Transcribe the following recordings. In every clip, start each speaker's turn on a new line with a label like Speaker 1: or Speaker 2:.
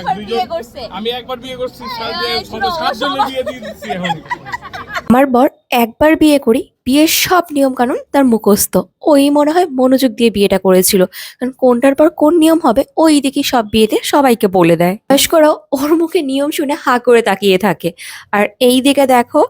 Speaker 1: একবার বিয়ে করছে।
Speaker 2: আমি একবার বিয়ে করছি
Speaker 1: হ্যাঁ,
Speaker 2: দিয়ে দিচ্ছি
Speaker 3: আমার বর একবার বিয়ে করি বিয়ের সব নিয়ম কানুন তার মুখস্থ। ওই মনে হয় মনোযোগ দিয়ে বিয়েটা করেছিল। কারণ কোনটার পর কোন নিয়ম হবে ওই দিকে সব বিয়েতে সবাইকে বলে দেয়। বয়স্করাও ওর মুখে নিয়ম শুনে হা করে তাকিয়ে থাকে। আর এই দিকে দেখো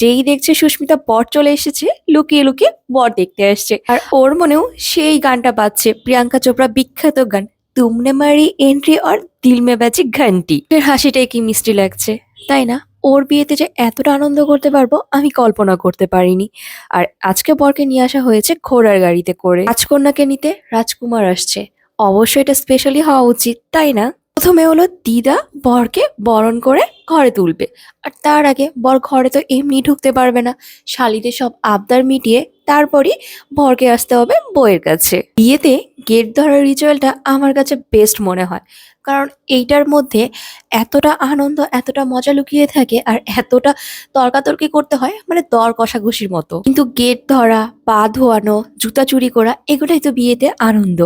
Speaker 3: যেই দেখছে সুস্মিতা বর চলে এসেছে লুকিয়ে লুকিয়ে বর দেখতে আসছে। আর ওর মনেও সেই গানটা বাজছে প্রিয়াঙ্কা চোপড়া বিখ্যাত গান তুমনে মারি এন্ট্রি আর দিল মে বাজে ঘন্টি এর হাসিটাই কি মিষ্টি লাগছে তাই না ওর বিয়েতে যে এতটা আনন্দ করতে পারব আমি কল্পনা করতে পারিনি আর আজকে বরকে নিয়ে আসা হয়েছে ঘোড়ার গাড়িতে করে রাজকন্যাকে নিতে রাজকুমার আসছে অবশ্যই এটা স্পেশালি হওয়া উচিত তাই না প্রথমে হলো দিদা বরকে বরণ করে ঘরে তুলবে আর তার আগে বর ঘরে তো এমনি ঢুকতে পারবে না শালিদের সব আবদার মিটিয়ে তারপরই বরকে আসতে হবে বইয়ের কাছে বিয়েতে গেট ধরার রিচুয়ালটা আমার কাছে বেস্ট মনে হয়। কারণ এইটার মধ্যে এতটা আনন্দ, এতটা মজা লুকিয়ে থাকে আর এতটা তর্কাতর্কি করতে হয় মানে দর কষাঘষির মতো। কিন্তু গেট ধরা, পা ধোয়ানো, জুতা চুরি করা, এগুলোই তো বিয়েতে আনন্দ।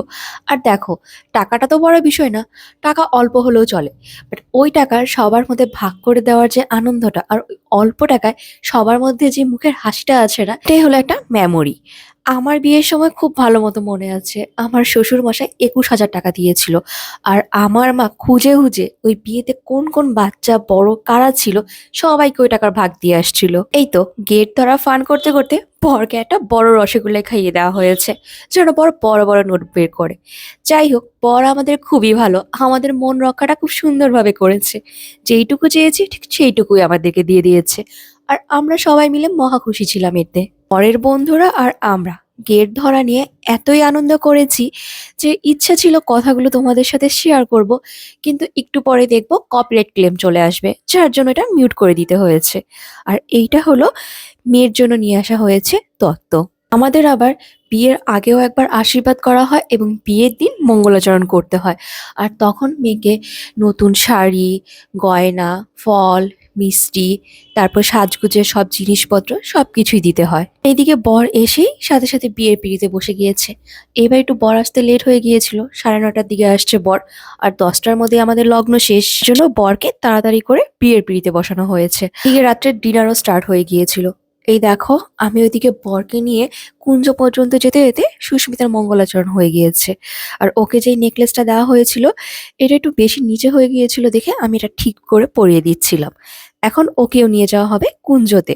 Speaker 3: আর দেখো, টাকাটা তো বড় বিষয় না, টাকা অল্প হলেও চলে। বাট ওই টাকার সবার মধ্যে ভাগ করে দেওয়ার যে আনন্দটা আর অল্প টাকায় সবার মধ্যে যে মুখের হাসিটা আছে না, এটাই হলো একটা মেমোরি আমার বিয়ের সময় খুব ভালো মতো মনে আছে। আমার শ্বশুর মশাই একুশ হাজার টাকা দিয়েছিল। আর আমার মা খুঁজে খুঁজে ওই বিয়েতে কোন কোন বাচ্চা, বড় কারা ছিল, সবাইকে ওই টাকার ভাগ দিয়ে আসছিল। এই তো গেট ধরা ফান করতে করতে বরকে একটা বড় রসগোল্লা খাইয়ে দেওয়া হয়েছে, যেন বড় বড় বড় নোট বের করে। যাই হোক, বর আমাদের খুবই ভালো। আমাদের মন রক্ষাটা খুব সুন্দরভাবে করেছে। যেইটুকু চেয়েছি, ঠিক সেইটুকুই আমাদেরকে দিয়ে দিয়েছে। আর আমরা সবাই মিলে মহা খুশি ছিলাম এতে। পরের বন্ধুরা আর আমরা। গেট ধরা নিয়ে এতই আনন্দ করেছি যে ইচ্ছা ছিল কথাগুলো তোমাদের সাথে শেয়ার করব, কিন্তু একটু পরে দেখব কপিরাইট ক্লেম চলে আসবে, যার জন্য এটা মিউট করে দিতে হয়েছে। আর এইটা হলো মেয়ের জন্য নিয়ে আসা হয়েছে তত্ত্ব। আমাদের আবার বিয়ের আগেও একবার আশীর্বাদ করা হয় এবং বিয়ের দিন মঙ্গলাচরণ করতে হয়। আর তখন মেয়েকে নতুন শাড়ি, গয়না, ফল মিষ্টি, তারপর সাজগুজের সব জিনিসপত্র সব কিছুই দিতে হয়। এইদিকে বর এসেই সাথে সাথে বিয়ের পিড়িতে বসে গিয়েছে। এবার একটু বর আসতে লেট হয়ে গিয়েছিল। সাড়ে নটার দিকে আসছে বর। আর দশটার মধ্যে আমাদের লগ্ন শেষ। জন্য বরকে তাড়াতাড়ি করে বিয়ের পিড়িতে বসানো হয়েছে। এদিকে রাত্রে ডিনারও স্টার্ট হয়ে গিয়েছিল। এই দেখো, আমি ওইদিকে বরকে নিয়ে কুঞ্জ পর্যন্ত যেতে যেতে সুস্মিতার মঙ্গলাচরণ হয়ে গিয়েছে। আর ওকে যেই নেকলেসটা দেওয়া হয়েছিল, এটা একটু বেশি নিচে হয়ে গিয়েছিল দেখে আমি এটা ঠিক করে পরিয়ে দিচ্ছিলাম। এখন ওকেও নিয়ে যাওয়া হবে কুঞ্জতে।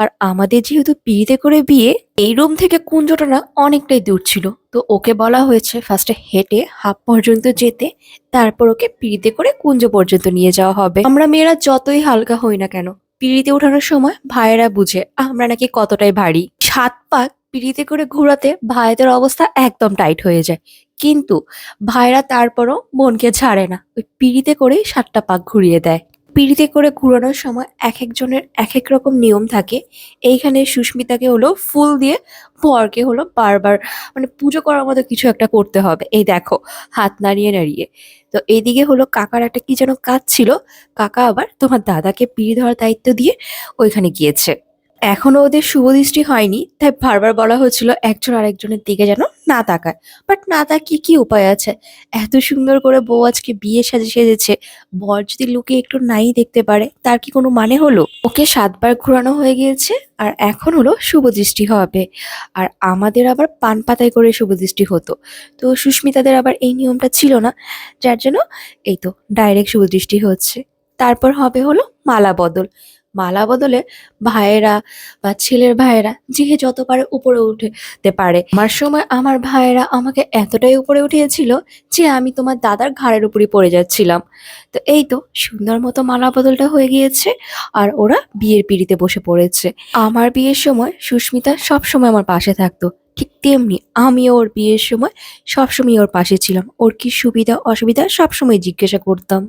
Speaker 3: আর আমাদের যেহেতু পিড়িতে করে বিয়ে, এই রুম থেকে কুঞ্জটা না অনেকটাই দূর ছিল। তো ওকে বলা হয়েছে ফার্স্টে হেঁটে হাফ পর্যন্ত যেতে, তারপর ওকে পিড়িতে করে কুঞ্জ পর্যন্ত নিয়ে যাওয়া হবে। আমরা মেয়েরা যতই হালকা হই না কেন পিড়িতে ওঠানোর সময় ভাইয়েরা বুঝে, আমরা নাকি কতটাই ভারী। সাত পাক পিড়িতে করে ঘুরাতে ভাইদের অবস্থা একদম টাইট হয়ে যায়। কিন্তু ভাইরা তারপরও মনকে ছাড়ে না। ওই পিড়িতে করেই সাতটা পাক ঘুরিয়ে দেয়। পিড়িতে করে ঘুরানোর সময় এক একজনের এক এক রকম নিয়ম থাকে। এইখানে সুস্মিতাকে হলো ফুল দিয়ে বরকে হলো বারবার মানে পুজো করার মতো কিছু একটা করতে হবে। এই দেখো, হাত নাড়িয়ে নাড়িয়ে। তো এইদিকে হলো কাকার একটা কি যেন কাজ ছিল। কাকা আবার তোমার দাদাকে পিড়ি ধরার দায়িত্ব দিয়ে ওইখানে গিয়েছে। এখনও ওদের শুভ দৃষ্টি হয়নি, তাই বারবার বলা হয়েছিল একজন আরেকজনের দিকে যেন না তাকায়। বাট না তাকিয়ে কি উপায় আছে? এত সুন্দর করে বউ আজকে বিয়ে সাজে সেজেছে। বর যদি লোকে একটু নাই দেখতে পারে, তার কি কোনো মানে হলো? ওকে সাতবার ঘোরানো হয়ে গিয়েছে আর এখন হলো শুভ দৃষ্টি হবে। আর আমাদের আবার পান পাতায় করে শুভ দৃষ্টি হতো। তো সুস্মিতাদের আবার এই নিয়মটা ছিল না। যার জন্য এই তো ডাইরেক্ট শুভ দৃষ্টি হচ্ছে। তারপর হবে হলো মালা বদল। মালা বদলে ভাইয়েরা বা ছেলের ভাইয়েরা যে যত পারে উপরে উঠতে পারে। আমার সময় আমার ভাইয়েরা আমাকে এতটাই উপরে উঠিয়েছিল যে আমি তোমার দাদার ঘাড়ের উপরই পড়ে যাচ্ছিলাম। তো এই তো সুন্দর মতো মালা বদলটা হয়ে গিয়েছে আর ওরা বিয়ের পিড়িতে বসে পড়েছে। আমার বিয়ের সময় সুস্মিতা সব সময় আমার পাশে থাকতো। ঠিক তেমনি আমি ওর বিয়ের সময় সবসময় ওর পাশে ছিলাম। ওর কি সুবিধা অসুবিধা সবসময় জিজ্ঞাসা করতাম।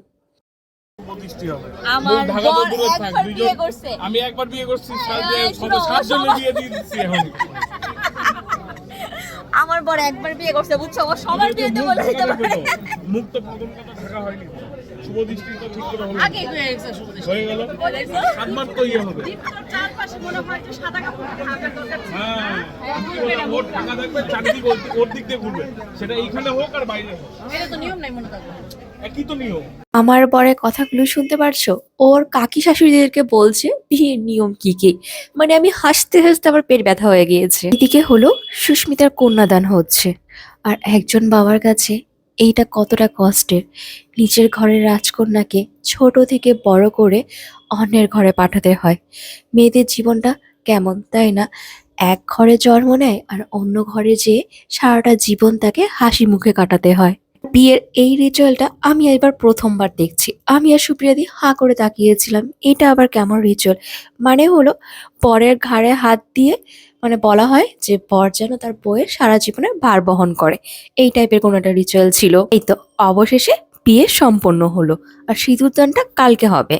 Speaker 2: প্রতিষ্ঠি হবে।
Speaker 1: আমার
Speaker 2: ঢাকা তো দূরে থাক দুইজন আমি একবার বিয়ে করছি সাথে
Speaker 1: শোনো,
Speaker 2: সাতজনে বিয়ে দিয়ে দিচ্ছি এখন।
Speaker 1: আমার বর একবার বিয়ে করছে বুঝছ? সবার বিয়েতে বলে দিতে পারে?
Speaker 2: মুখ তো প্রথম কথা থাকা হয়নি। শুভ দৃষ্টি তো ঠিক করে হলো।
Speaker 1: আগেই হয়ে গেছে শুভ দৃষ্টি।
Speaker 2: হয়ে গেল। সাতবার তো ইয়ে হবে।
Speaker 1: দীপ্তর চারপাশে মনে হয় যে সাদা কাপড় থাকার দরকার ছিল।
Speaker 2: হ্যাঁ। ওর টাকা থাকবে চারদিক ওর- ওর দিক দিয়ে ঘুরবে। সেটা এইখানে হোক আর বাইরে হোক।
Speaker 1: এটা তো নিয়ম নাই মনে করো।
Speaker 2: একই তো নিয়ম।
Speaker 3: আমার বরের কথাগুলো শুনতে পারছ? ওর কাকি শাশুড়িদেরকে বলছে বিয়ের নিয়ম কি কি? মানে আমি হাসতে হাসতে আমার পেট ব্যথা হয়ে গিয়েছে। এদিকে হলো সুস্মিতার কন্যাদান হচ্ছে। আর একজন বাবার কাছে এইটা কতটা কষ্টের? নিজের ঘরের রাজকন্যাকে ছোট থেকে বড় করে অন্যের ঘরে পাঠাতে হয়। মেয়েদের জীবনটা কেমন, তাই না? এক ঘরে জন্ম নেয় আর অন্য ঘরে যেয়ে সারাটা জীবন তাকে হাসি মুখে কাটাতে হয়। বিয়ের এই রিচুয়ালটা আমি এবার প্রথমবার দেখছি। আমি আর সুপ্রিয়াদি হা করে তাকিয়েছিলাম, এটা আবার কেমন রিচুয়াল? মানে হলো, পরের ঘাড়ে হাত দিয়ে মানে বলা হয় যে বর যেন তার বউয়ের সারা জীবনে ভার বহন করে। এই টাইপের কোনো একটা রিচুয়াল ছিল। এই তো অবশেষে বিয়ে সম্পন্ন হলো। আর সিঁদুরদানটা কালকে হবে।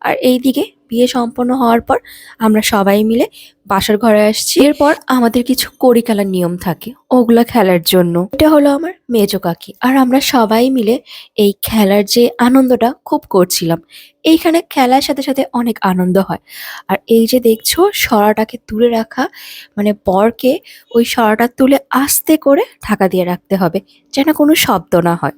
Speaker 3: আর এইদিকে বিয়ে সম্পন্ন হওয়ার পর আমরা সবাই মিলে বাসার ঘরে আসছি। এরপর আমাদের কিছু কড়ি খেলার নিয়ম থাকে, ওগুলা খেলার জন্য। এটা হলো আমার মেজো কাকি। আর আমরা সবাই মিলে এই খেলার যে আনন্দটা খুব করছিলাম। এইখানে খেলার সাথে সাথে অনেক আনন্দ হয়। আর এই যে দেখছ, সরাটাকে তুলে রাখা মানে বরকে ওই সরাটা তুলে আস্তে করে ঢাকা দিয়ে রাখতে হবে, যেন কোনো শব্দ না হয়।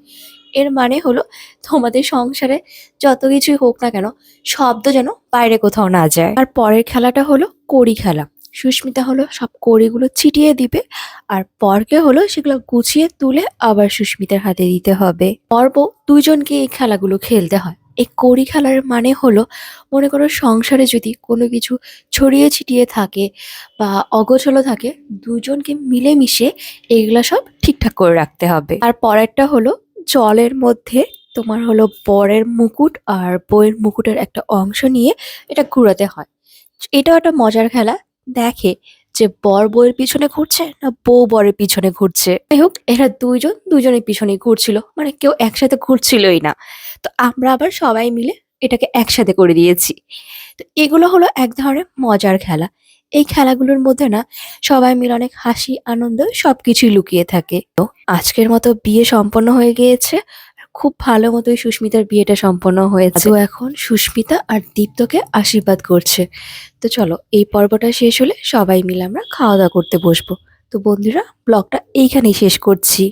Speaker 3: এর মানে হলো তোমাদের সংসারে যত কিছুই হোক না কেন, শব্দ যেন বাইরে কোথাও না যায়। আর পরের খেলাটা হলো কড়ি খেলা। সুস্মিতা হলো সব কড়িগুলো ছিটিয়ে দিবে আর পরকে হলো সেগুলো গুছিয়ে তুলে আবার সুস্মিতার হাতে দিতে হবে। পর্ব দুজনকে এই খেলাগুলো খেলতে হয়। এই কড়ি খেলার মানে হলো মনে করো সংসারে যদি কোনো কিছু ছড়িয়ে ছিটিয়ে থাকে বা অগোছলো থাকে, দুজনকে মিলেমিশে এগুলা সব ঠিকঠাক করে রাখতে হবে। আর পরেরটা হলো জলের মধ্যে তোমার হলো বরের মুকুট আর বইয়ের মুকুটের একটা অংশ নিয়ে এটা ঘুরাতে হয়। এটাও একটা মজার খেলা। দেখে যে বর বউয়ের পিছনে ঘুরছে না বউ বরের পিছনে ঘুরছে। যাই হোক, এরা দুইজন দুজনের পিছনেই ঘুরছিল। মানে কেউ একসাথে ঘুরছিলই না। তো আমরা আবার সবাই মিলে এটাকে একসাথে করে দিয়েছি। তো এগুলো হলো এক ধরনের মজার খেলা। এই খেলাগুলোর মধ্যে না সবাই মিলে অনেক হাসি আনন্দ সবকিছুই লুকিয়ে থাকে। তো আজকের মতো বিয়ে সম্পন্ন হয়ে গিয়েছে। খুব ভালো মতোই সুস্মিতার বিয়েটা সম্পন্ন হয়েছে। তো এখন সুস্মিতা আর দীপ্তকে আশীর্বাদ করছে। তো চলো এই পর্বটা শেষ হলে সবাই মিলে আমরা খাওয়া দাওয়া করতে বসবো। তো বন্ধুরা ব্লগটা এইখানেই শেষ করছি।